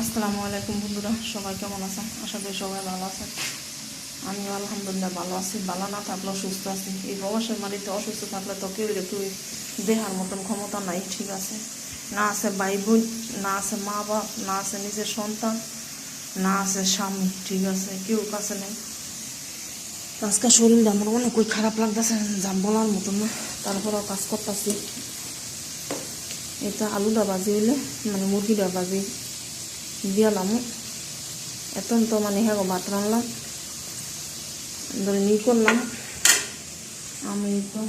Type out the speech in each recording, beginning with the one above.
আসসালামু আলাইকুম বন্ধুরা, সবাই কেমন আছেন? আশা করি সবাই ভালো আছেন। আমি আলহামদুলিল্লাহ ভালো আছি, ভালো না থাকলেও সুস্থ আছি। এই প্রবাসের বাড়িতে অসুস্থ থাকলে তো কেউ একটু দেহার মতন ক্ষমতা নাই, ঠিক আছে? না আছে ভাই বোন না আছে মা বাপ না আছে নিজের সন্তান, না আছে স্বামী, ঠিক আছে? কেউ কাছে নেই। আজকে শরীরটা আমার অনেক ওই খারাপ লাগতেছে, যা বলার মতন না। তারপরেও কাজ করতেছি। এটা আলুটা বাজি হইলে মানে মুরগিটা বাজি দিয়ালাম। এখন তো মানে হ্যাঁ ভাত রান্নাম ধরে নি করলাম। আমি তো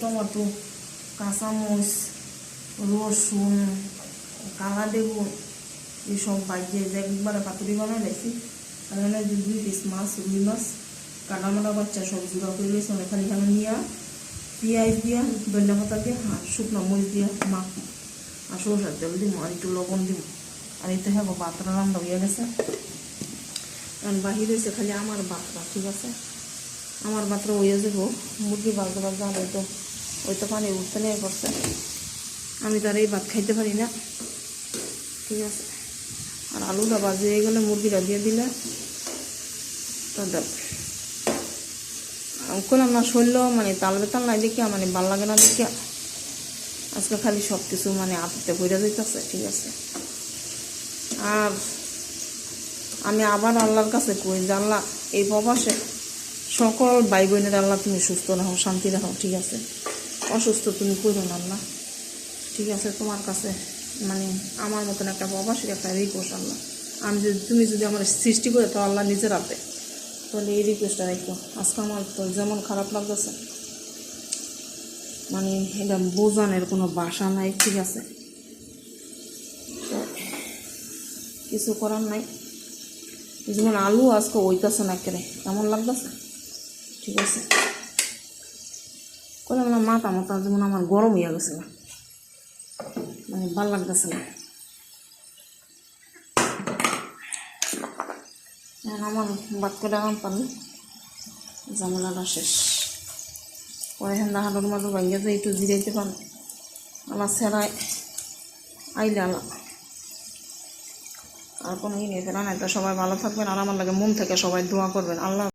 টমেটো, কাঁচামরিচ, রসুন কালা বেগুন এইসব বাজিয়ে যে একবারে পাতুরি বানাই লেছি। এখানে দুই পিস মাছ, রুই মাছ কাটা মাটা বাচ্চা সব জোড়া করে লেছি। এখানে এখানে নিয়ে, পেঁয়াজ দিয়া, ধনিয়া পাতা দিয়ে শুকনো মরিচ দিয়া মাখ আর সরষের তেল দিব আর একটু লবণ দিব আর এতে হ্যাঁ ভাতটা রান্না হয়ে গেছে। কারণ বাহির হয়েছে খালি আমার বাতরা, ঠিক আছে? আমার বাতরা হয়ে যাব মুরগি বাজতে বাজতে আর ওই তো ওই তো পানি উঠতে নিয়ে করছে আমি তার এই ভাত খাইতে পারি না, ঠিক আছে? আর আলুটা বাজিয়ে গেলে মুরগিটা দিয়ে দিলে, তো দেখ। করলাম না শরীর মানে তাল বেতাল নাই দেখিয়া মানে ভালো লাগে না দেখিয়া। আজকে খালি সব কিছু মানে আপিতে বইরা যাইতেছে, ঠিক আছে? আর আমি আবার আল্লাহর কাছে কই যে আল্লাহ, এই প্রবাসে সকল ভাই বোনের আল্লাহ তুমি সুস্থ রাখো শান্তি রাখো ঠিক আছে? অসুস্থ তুমি করো না আল্লাহ। ঠিক আছে, তোমার কাছে মানে আমার মতন একটা প্রবাসীর একটা রিকোয়েস্ট আল্লাহ। আমি যদি, তুমি যদি আমার সৃষ্টি করে তো আল্লাহ নিজের হাতে। তাহলে এই রিকোয়েস্টটা রাখো। আজকে আমার তো যেমন খারাপ লাগতেছে মানে এটা বোঝানোর কোনো বাসা নাই, ঠিক আছে তো কিছু করার নাই। যেমন আলু আজকে ওইতাছে না কেড়ে কেমন লাগতেছে? ঠিক আছে। করলাম না, মাথা মাথা যেমন আমার গরম হয়ে গেছে না। মানে ভালো লাগতেছে না। আমার বাদ করে আরাম পারলে ঝামেলাটা শেষ। পরে হ্যাঁ হাঁটুর ভাঙিয়ে যায় একটু জিরাইতে পারো আমার সেরাই আইলে আলা আর কোনো ই নেই। নাই তো সবাই ভালো থাকবেন আর আমার লাগে মন থেকে সবাই দোয়া করবেন। আল্লাহ